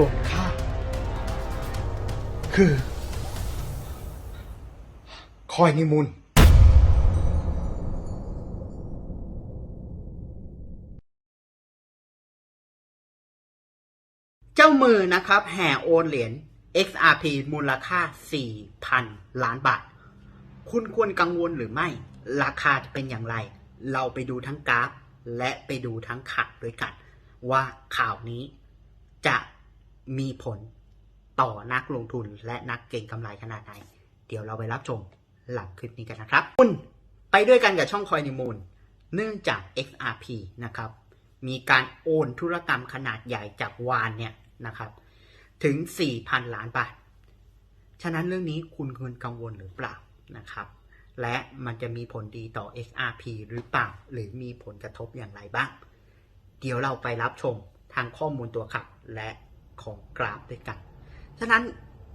ส่วนข้าคือ คอยนิมูลเจ้ามือนะครับ แห่โอนเหรียญ XRP มูลค่า 4,000 ล้านบาท คุณควรกังวลหรือไม่ ราคาจะเป็นอย่างไร เราไปดูทั้งกราฟ และไปดูทั้งข่าวด้วยกัน ว่าข่าวนี้จะ มีผลต่อนักลงทุนและนักเก็งกำไรขนาดไหน เดี๋ยวเราไปรับชมหลังคลิปนี้กันนะครับคุณไปด้วยกันกับช่องคอยนิมูล เนื่องจาก XRP นะครับ มีการโอนธุรกรรมขนาดใหญ่จากวานเนี่ยนะครับ ถึง 4,000 ล้านบาท ฉะนั้นเรื่องนี้คุณควรกังวลหรือเปล่านะครับ และมันจะมีผลดีต่อ XRP หรือเปล่า หรือมีผลกระทบอย่างไรบ้าง เดี๋ยวเราไปรับชมทางข้อมูลตัวขับและ ของกราฟด้วยกัน ฉะนั้น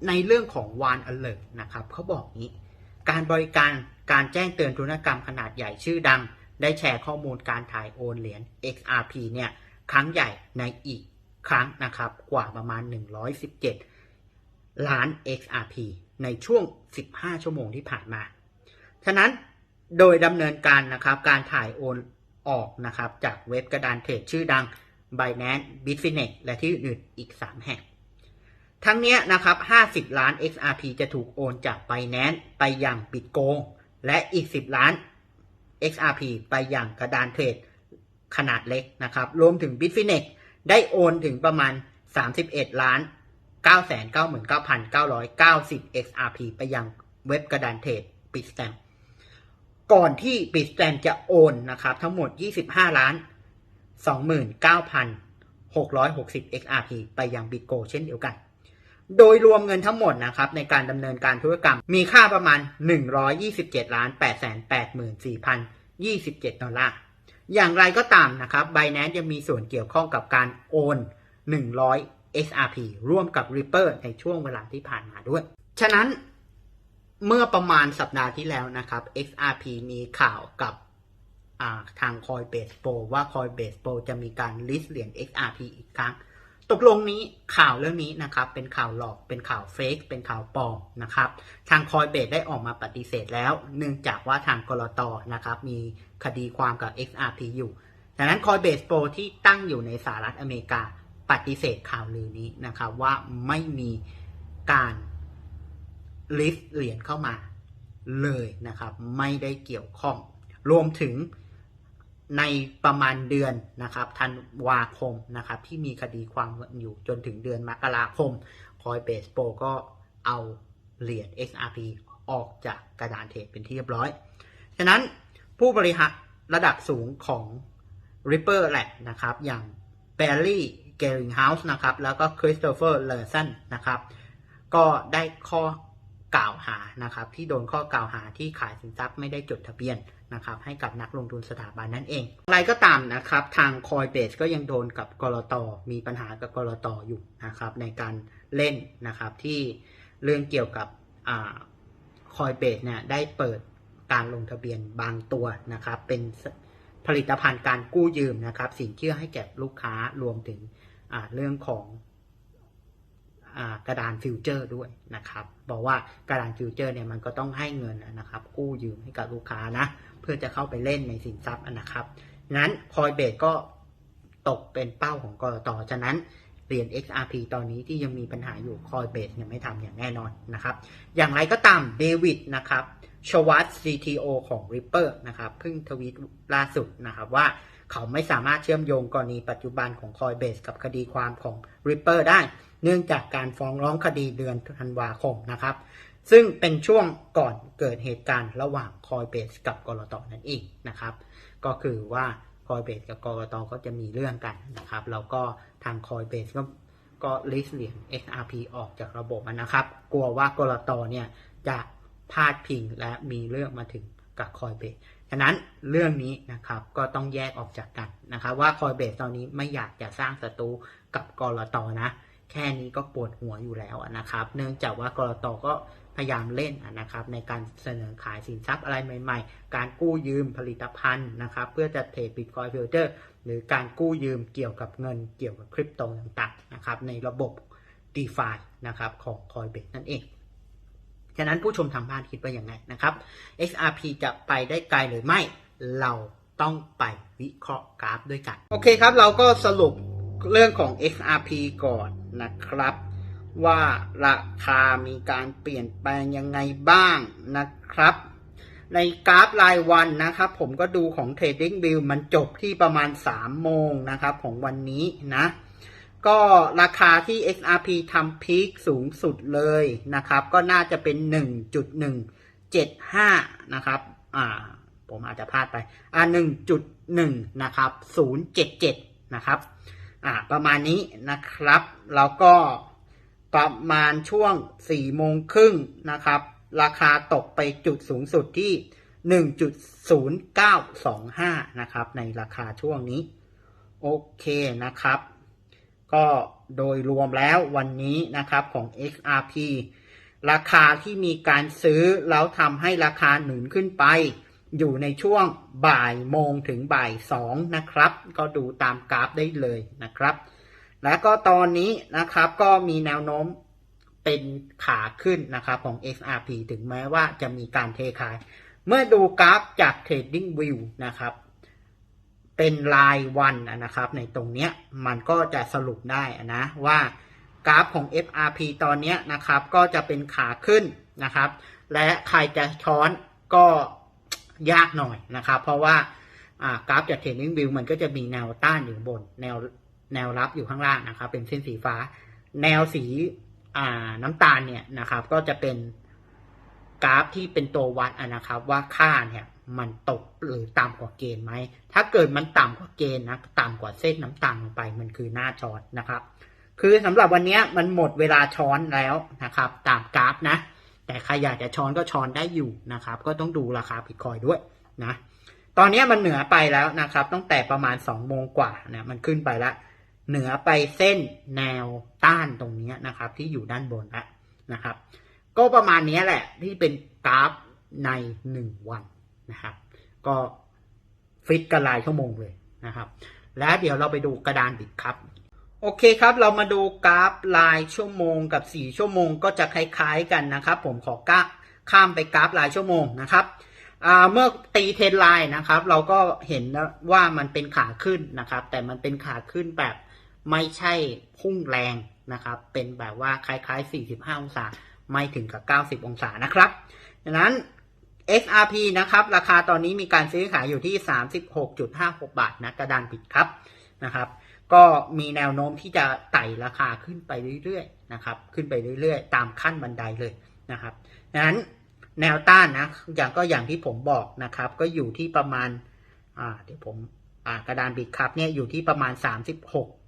ในเรื่องของวาน alert นะครับเขาบอกนี้ การบริการการแจ้งเตือนธุรกรรมขนาดใหญ่ชื่อดัง ได้แชร์ข้อมูลการถ่ายโอนเหรียญ XRP เนี่ยครั้งใหญ่ในอีกครั้งนะครับกว่าประมาณ 117 ล้าน XRP ในช่วง 15 ชั่วโมงที่ผ่านมา ฉะนั้นโดยดำเนินการนะครับการถ่ายโอนออกนะครับจากเว็บกระดานเทรดชื่อดัง Binance Bitfinex และที่อื่นๆอีก 3 แห่ง ทั้งนี้นะครับ 50 ล้าน XRP จะถูกโอนจาก Binance ไปยัง Bitgo และอีก 10 ล้าน XRP ไปยังกระดานเทรดขนาดเล็กนะครับ รวมถึง Bitfinex ได้โอนถึงประมาณ 31 ล้าน 999,990 XRP ไปยังเว็บกระดานเทรด Bitstamp ก่อนที่ Bitstamp จะโอนนะครับทั้งหมด 25 ล้าน 29,660 XRP ไปยัง Bitgo เช่นเดียวกัน โดยรวมเงินทั้งหมดนะครับในการดำเนินการธุรกรรมมีค่าประมาณ 127ล้าน884,027 ดอลลาร์ อย่างไรก็ตามนะครับ Binance ยังมีส่วนเกี่ยวข้องกับการโอน 100 XRP ร่วมกับ Ripper ในช่วงเวลาที่ผ่านมาด้วย ฉะนั้นเมื่อประมาณสัปดาห์ที่แล้วนะครับ XRP มีข่าวกับาทาง Coinbase Pro ว่า Coinbase Pro จะมีการ list เหรียญ XRP อีกครั้ง ตกลงนี้ข่าวเรื่องนี้นะครับ เป็นข่าวหลอกเป็นข่าวเฟกเป็นข่าวปลอมนะครับ ทางคอยเบสได้ออกมาปฏิเสธแล้ว เนื่องจากว่าทางกรตนะครับ มีคดีความกับ XRP อยู่ดังนั้นคอยเบสโปรที่ตั้งอยู่ในสหรัฐอเมริกาปฏิเสธข่าวลือนี้นะครับว่าไม่มีการลิสต์เหรียญเข้ามาเลยนะครับ ไม่ได้เกี่ยวข้อง รวมถึง ในประมาณเดือนนะครับธันวาคมนะครับที่มีคดีความกันอยู่จนถึงเดือนมกราคม Coinbase Pro ก็เอาเหรียญ XRP ออกจากกระดานเทรดเป็นที่เรียบร้อย ฉะนั้นผู้บริหารระดับสูงของ Ripper แหละนะครับ อย่าง Barry g e r i n g h o u s e นะครับ แล้วก็ Christopher l e r s o n นะครับ ก็ได้ข้อกล่าวหานะครับ ที่โดนข้อกล่าวหาที่ขายสินทรัพย์ไม่ได้จดทะเบียน นะครับให้กับนักลงทุนสถาบันนั่นเอง อะไรก็ตามนะครับทาง Coinbase ก็ยังโดนกับกรตมีปัญหากับกรตอยู่นะครับในการเล่นนะครับที่เรื่องเกี่ยวกับคอ่า Coinbase เนี่ยได้เปิดการลงทะเบียนบางตัวนะครับเป็นผลิตภัณฑ์การกู้ยืมนะครับสินเชื่อให้แก่ลูกค้ารวมถึงเรื่องของอกระดานฟิวเจอร์ด้วยนะครับบอกว่ากระดานฟิวเจอร์เนี่ยมันก็ต้องให้เงินนะครับกู้ยืมให้กับลูกค้านะ เพื่อจะเข้าไปเล่นในสินทรัพย์นะครับ งั้นคอยเบสก็ตกเป็นเป้าของกรตฉะนั้นเหรียญ XRP ตอนนี้ที่ยังมีปัญหาอยู่คอยเบสยังไม่ทำอย่างแน่นอนนะครับ อย่างไรก็ตามเดวิดนะครับชวัต CTO ของ Ripper นะครับเพิ่งทวีตล่าสุดนะครับว่าเขาไม่สามารถเชื่อมโยงกรณีปัจจุบันของ Coinbase กับคดีความของ Ripper ได้ เนื่องจากการฟ้องร้องคดีเดือนธันวาคมนะครับ ซึ่งเป็นช่วงก่อนเกิดเหตุการณ์ระหว่าง Coinbase กับกรตนั่นเองนะครับ ก็คือว่า Coinbase กับกรตก็จะมีเรื่องกันนะครับแล้วก็ทาง Coinbase ก็ก็ลิสเหรียญ XRP ออกจากระบบนะครับ กลัวว่ากรตเนี่ยจะพาดพิงและมีเรื่องมาถึงกับ Coinbase ฉะนั้นเรื่องนี้นะครับก็ต้องแยกออกจากกันนะครับว่า Coinbase ตอนนี้ไม่อยากจะสร้างศัตรูกับกรตนะ แค่นี้ก็ปวดหัวอยู่แล้วนะครับ เนื่องจากว่ากรตก็ พยายามเล่นนะครับในการเสนอขายสินทรัพย์อะไรใหม่ ๆ การกู้ยืมผลิตภัณฑ์นะครับเพื่อจะเทรดบิตคอยฟิวเจอร์หรือการกู้ยืมเกี่ยวกับเงินเกี่ยวกับคริปโตต่างๆนะครับในระบบ d e f i นะครับของ Coinbase นั่นเองฉะนั้นผู้ชมทางบ้านคิดว่าอย่างไงนะครับ XRP จะไปได้ไกลหรือไม่เราต้องไปวิเคราะห์กราฟด้วยกัน โอเคครับ เราก็สรุปเรื่องของ XRP ก่อนนะครับ ว่าราคามีการเปลี่ยนแปลงยังไงบ้างนะครับ ในกราฟรายวันนะครับ ผมก็ดูของ Trading View มันจบที่ประมาณ 3 โมงนะครับของวันนี้นะ ก็ราคาที่ XRP ทำพีคสูงสุดเลยนะครับ ก็น่าจะเป็น 1.175 นะครับอ่าผมอาจจะพลาดไปอ่า1.1 นะครับ 077 นะครับอ่าประมาณนี้นะครับ แล้วก็ ประมาณช่วง4โมงครึ่งนะครับ ราคาตกไปจุดสูงสุดที่ 1.0925 นะครับ ในราคาช่วงนี้ โอเคนะครับ ก็โดยรวมแล้ววันนี้นะครับของ XRP ราคาที่มีการซื้อแล้วทำให้ราคาหนุนขึ้นไป อยู่ในช่วงบ่ายโมงถึงบ่ายสองนะครับ ก็ดูตามกราฟได้เลยนะครับ แล้วก็ตอนนี้นะครับก็มีแนวโน้มเป็นขาขึ้นนะครับของ XRP ถึงแม้ว่าจะมีการเทขาย เมื่อดูกราฟจาก Trading View นะครับ เป็นรายวันนะครับ ในตรงเนี้ยมันก็จะสรุปได้นะว่ากราฟของ FRP ตอนเนี้ยนะครับ ก็จะเป็นขาขึ้นนะครับ และใครจะช้อนก็ยากหน่อยนะครับ เพราะว่าอ่ากราฟจาก Trading View มันก็จะมีแนวต้านอยู่บนแนว แนวรับอยู่ข้างล่างนะครับ เป็นเส้นสีฟ้า แนวสีอ่าน้ำตาลเนี่ยนะครับ ก็จะเป็นกราฟที่เป็นตัววัดนะครับ ว่าค่าเนี่ยมันตกหรือต่ำกว่าเกณฑ์ไหม ถ้าเกิดมันต่ำกว่าเกณฑ์นะต่ำกว่าเส้นน้ำตาลลงไปมันคือหน้าช้อนนะครับ คือสำหรับวันนี้มันหมดเวลาช้อนแล้วนะครับ ตามกราฟนะ แต่ใครอยากจะช้อนก็ช้อนได้อยู่นะครับ ก็ต้องดูราคาบิตคอยด้วยนะ ตอนนี้มันเหนือไปแล้วนะครับตั้งแต่ประมาณ2โมงกว่านะมันขึ้นไปแล้ว เหนือไปเส้นแนวต้านตรงนี้นะครับ ที่อยู่ด้านบนแล้วนะครับ ก็ประมาณนี้แหละที่เป็นกราฟใน1วันนะครับ ก็ฟิตกันรายชั่วโมงเลยนะครับ แล้วเดี๋ยวเราไปดูกระดานบิดครับ โอเคครับ เรามาดูกราฟรายชั่วโมงกับ 4 ชั่วโมงก็จะคล้ายๆกันนะครับ ผมขอก้าข้ามไปกราฟรายชั่วโมงนะครับเมื่อตีเทรนไลน์นะครับ เราก็เห็นว่ามันเป็นขาขึ้นนะครับ แต่มันเป็นขาขึ้นแบบ ไม่ใช่พุ่งแรงนะครับ เป็นแบบว่าคล้ายๆ 45 องศา ไม่ถึงกับ 90 องศานะครับ ดังนั้น XRP นะครับ ราคาตอนนี้มีการซื้อขายอยู่ที่ 36.56 บาทนะกระดานปิดครับนะครับ ก็มีแนวโน้มที่จะไต่ราคาขึ้นไปเรื่อยๆนะครับ ขึ้นไปเรื่อยๆ ตามขั้นบันไดเลยนะครับดังนั้นแนวต้านนะอย่างก็อย่างที่ผมบอกนะครับ ก็อยู่ที่ประมาณอ่าเดี๋ยวผมอ่ากระดานบิดครับเนี่ยอยู่ที่ประมาณ 36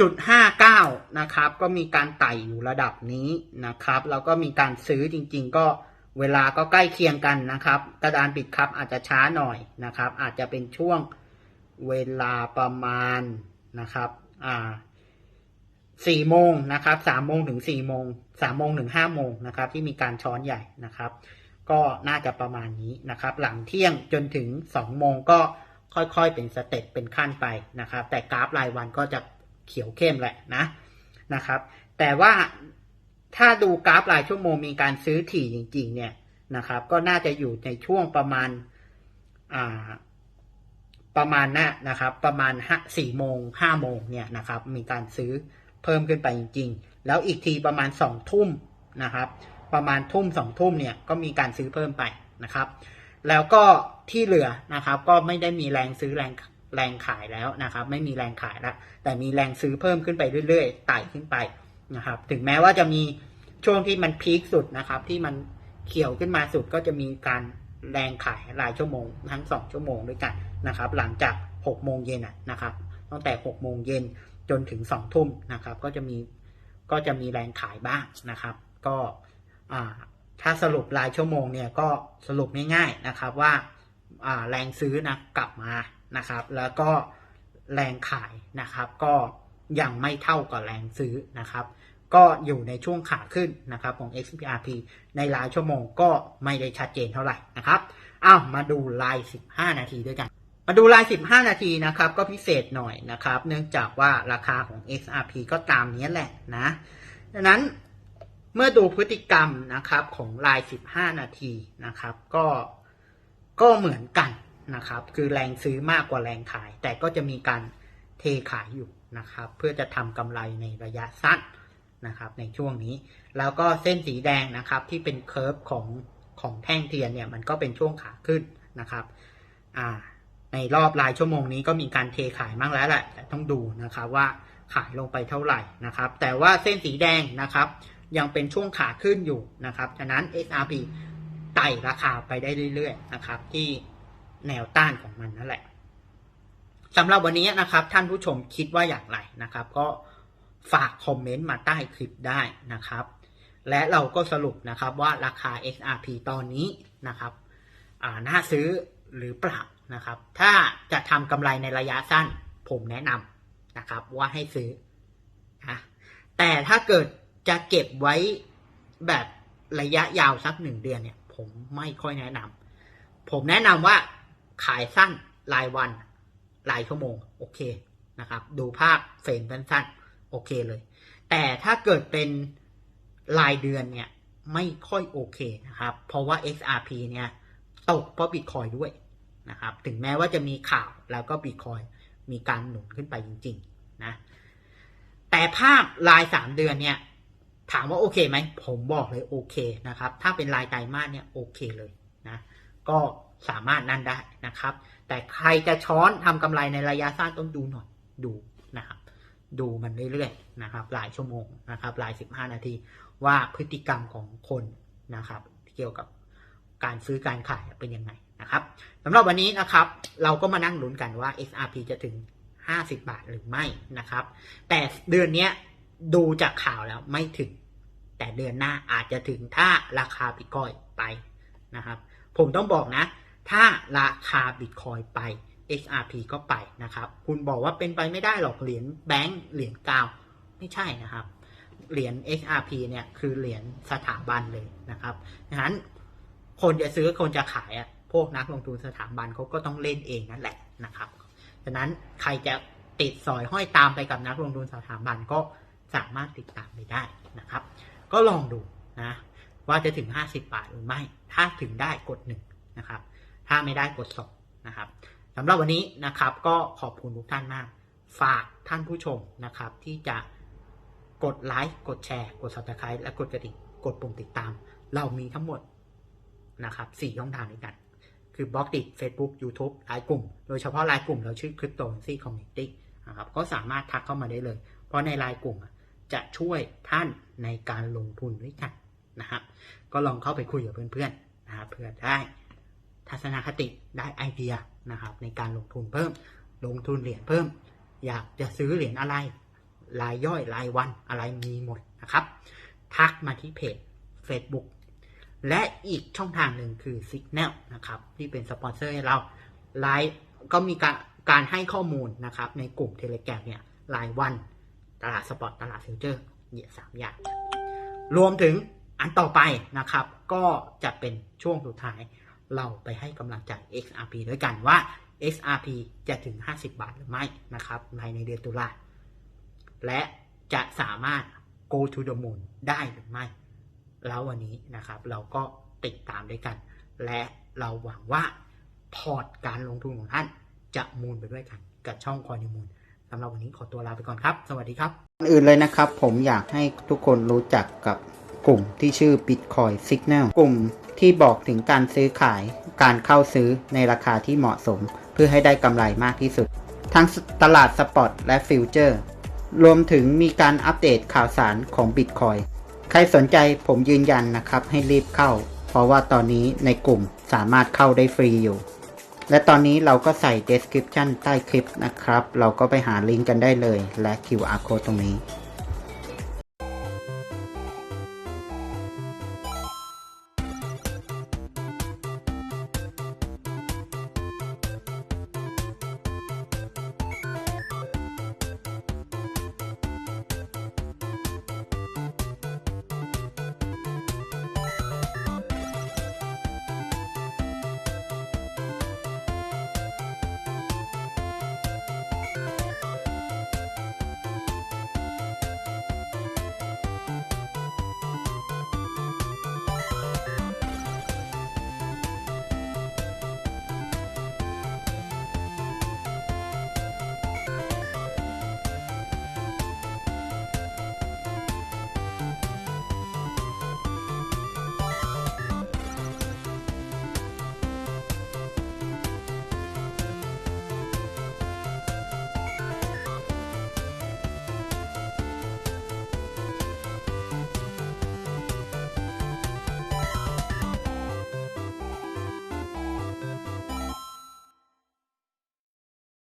จุดห้าเก้านะครับ ก็มีการไต่อยู่ระดับนี้นะครับ แล้วก็มีการซื้อจริง ๆ ก็เวลาก็ใกล้เคียงกันนะครับ กระดานปิดครับอาจจะช้าหน่อยนะครับ อาจจะเป็นช่วงเวลาประมาณนะครับอ่าสี่โมงนะครับสามโมงถึงสี่โมงสามโมงถึงห้าโมงนะครับ ที่มีการช้อนใหญ่นะครับ ก็น่าจะประมาณนี้นะครับ หลังเที่ยงจนถึงสองโมงก็ค่อยๆเป็นสเต็ปเป็นขั้นไปนะครับ แต่กราฟรายวันก็จะ เขียวเข้มแหละนะนะครับ แต่ว่าถ้าดูกราฟรายชั่วโมงมีการซื้อถี่จริง ๆ เนี่ยนะครับ ก็น่าจะอยู่ในช่วงประมาณอ่าประมาณน่ะนะครับ ประมาณห้าสี่โมงห้าโมงเนี่ยนะครับ มีการซื้อเพิ่มขึ้นไปจริง ๆ แล้วอีกทีประมาณสองทุ่มนะครับ ประมาณทุ่มสองทุ่มเนี่ยก็มีการซื้อเพิ่มไปนะครับ แล้วก็ที่เหลือนะครับ ก็ไม่ได้มีแรงซื้อแรง แรงขายแล้วนะครับ ไม่มีแรงขายแล้วแต่มีแรงซื้อเพิ่มขึ้นไปเรื่อยๆไต่ขึ้นไปนะครับ ถึงแม้ว่าจะมีช่วงที่มันพีคสุดนะครับ ที่มันเขียวขึ้นมาสุดก็จะมีการแรงขายรายชั่วโมง ทั้งสองชั่วโมงด้วยกันนะครับ หลังจากหกโมงเย็นนะครับ ตั้งแต่หกโมงเย็นจนถึงสองทุ่มนะครับ ก็จะมีก็จะมีแรงขายบ้างนะครับ ก็ถ้าสรุปรายชั่วโมงเนี่ยก็สรุปง่ายๆนะครับว่าแรงซื้อนะกลับมา นะครับ แล้วก็แรงขายนะครับ ก็ยังไม่เท่ากับแรงซื้อนะครับ ก็อยู่ในช่วงขาขึ้นนะครับของ XRP ในรายชั่วโมงก็ไม่ได้ชัดเจนเท่าไหร่นะครับอ้าวมาดูราย 15 นาทีด้วยกัน มาดูราย 15 นาทีนะครับ ก็พิเศษหน่อยนะครับ เนื่องจากว่าราคาของ XRP ก็ตามนี้แหละนะดังนั้นเมื่อดูพฤติกรรมนะครับของราย 15 นาทีนะครับ ก็ก็เหมือนกัน นะครับ คือแรงซื้อมากกว่าแรงขาย แต่ก็จะมีการเทขายอยู่นะครับ เพื่อจะทำกำไรในระยะสั้นนะครับ ในช่วงนี้ แล้วก็เส้นสีแดงนะครับที่เป็นเคอร์ฟของของแท่งเทียนเนี่ยมันก็เป็นช่วงขาขึ้นนะครับอ่าในรอบรายชั่วโมงนี้ก็มีการเทขายมากแล้วแหละแต่ต้องดูนะครับว่าขายลงไปเท่าไหร่นะครับ แต่ว่าเส้นสีแดงนะครับ ยังเป็นช่วงขาขึ้นอยู่นะครับ ฉะนั้น SRP ไต่ราคาไปได้เรื่อยๆนะครับที่ แนวต้านของมันนั่นแหละสำหรับวันนี้นะครับ ท่านผู้ชมคิดว่าอย่างไรนะครับ ก็ฝากคอมเมนต์มาใต้คลิปได้นะครับ และเราก็สรุปนะครับว่าราคา XRP ตอนนี้นะครับน่าซื้อหรือเปล่านะครับ ถ้าจะทำกำไรในระยะสั้น ผมแนะนำนะครับว่าให้ซื้อนะแต่ถ้าเกิดจะเก็บไว้แบบระยะยาวสักหนึ่งเดือนเนี่ย ผมไม่ค่อยแนะนำผมแนะนำว่า ขายสั้นรายวันรายชั่วโมง โอเคนะครับ ดูภาพเฟรมสั้นๆ โอเคเลย แต่ถ้าเกิดเป็นรายเดือนเนี่ย ไม่ค่อยโอเคนะครับ เพราะว่า XRP เนี่ย ตกเพราะบิตคอยด้วยนะครับ ถึงแม้ว่าจะมีข่าวแล้วก็บิตคอยมีการหนุนขึ้นไปจริง ๆ นะ แต่ภาพรายสามเดือนเนี่ย ถามว่าโอเคไหม ผมบอกเลยโอเคนะครับ ถ้าเป็นรายไตรมาสเนี่ยโอเคเลยนะ ก็ สามารถนั่นได้นะครับ แต่ใครจะช้อนทำกำไรในระยะสั้นต้องดูหน่อยดูนะครับ ดูมันเรื่อยๆนะครับ หลายชั่วโมงนะครับหลาย15นาทีว่าพฤติกรรมของคนนะครับ เกี่ยวกับการซื้อการขายเป็นยังไงนะครับสำหรับวันนี้นะครับ เราก็มานั่งลุ้นกันว่า XRP จะถึง 50 บาทหรือไม่นะครับ แต่เดือนนี้ดูจากข่าวแล้วไม่ถึง แต่เดือนหน้าอาจจะถึงถ้าราคาบิตคอยไปนะครับ ผมต้องบอกนะ ถ้าราคาบิตคอยไป XRP ก็ไปนะครับ คุณบอกว่าเป็นไปไม่ได้หรอกเหรียญแบงก์เหรียญกาว ไม่ใช่นะครับ เหรียญ XRP เนี่ยคือเหรียญสถาบันเลยนะครับดังนั้นคนจะซื้อคนจะขายอะพวกนักลงทุนสถาบันเขาก็ต้องเล่นเองนั่นแหละนะครับฉะนั้นใครจะติดสอยห้อยตามไปกับนักลงทุนสถาบันก็สามารถติดตามไปได้นะครับ ก็ลองดูนะว่าจะถึง 50 บาทหรือไม่ ถ้าถึงได้กดหนึ่งนะครับ ถ้าไม่ได้กดสองนะครับสำหรับวันนี้นะครับก็ขอบคุณทุกท่านมาก ฝากท่านผู้ชมนะครับที่จะกดไลค์กดแชร์กด subscribe และกดกระดิ่งกดปุ่มติดตาม เรามีทั้งหมดนะครับสี่ช่องทางด้วยกัน คือบล็อกดิ Facebook YouTube ไลน์กลุ่ม โดยเฉพาะไลน์กลุ่มเราชื่อ Crypto c u r r e n c y Community นะครับก็สามารถทักเข้ามาได้เลย เพราะในไลน์กลุ่มจะช่วยท่านในการลงทุนด้วยกันนะครับก็ลองเข้าไปคุยกับเพื่อนๆนะครับเพื่อได้ ทัศนคติได้ไอเดียนะครับ ในการลงทุนเพิ่ม ลงทุนเหรียญเพิ่ม อยากจะซื้อเหรียญอะไร รายย่อยรายวันอะไรมีหมดนะครับ ทักมาที่เพจ Facebook และอีกช่องทางหนึ่งคือ Signal นะครับ ที่เป็นสปอนเซอร์ให้เราไลฟ์ก็มีการการให้ข้อมูลนะครับ ในกลุ่ม Telegram เนี่ยรายวัน ตลาดสปอร์ตตลาดฟิวเจอร์เนี่ยสามอย่าง รวมถึงอันต่อไปนะครับ ก็จะเป็นช่วงสุดท้าย เราไปให้กำลังใจ XRP ด้วยกันว่า XRP จะถึง 50 บาทหรือไม่นะครับภายในเดือนตุลาและจะสามารถ go to the moon ได้หรือไม่ แล้ววันนี้นะครับเราก็ติดตามด้วยกัน และเราหวังว่าพอร์ตการลงทุนของท่านจะมูลไปด้วยกันกับช่องคอยนิมูลสำหรับวันนี้ขอตัวลาไปก่อนครับ สวัสดีครับ อื่นเลยนะครับ ผมอยากให้ทุกคนรู้จักกับ กลุ่มที่ชื่อ Bitcoin Signal กลุ่มที่บอกถึงการซื้อขาย การเข้าซื้อในราคาที่เหมาะสม เพื่อให้ได้กำไรมากที่สุด ทั้งตลาดสปอตและฟิวเจอร์ รวมถึงมีการอัปเดตข่าวสารของ Bitcoin ใครสนใจผมยืนยันนะครับให้รีบเข้า เพราะว่าตอนนี้ในกลุ่มสามารถเข้าได้ฟรีอยู่ และตอนนี้เราก็ใส่ description ใต้คลิปนะครับ เราก็ไปหาลิงก์กันได้เลยและ QR code ตรงนี้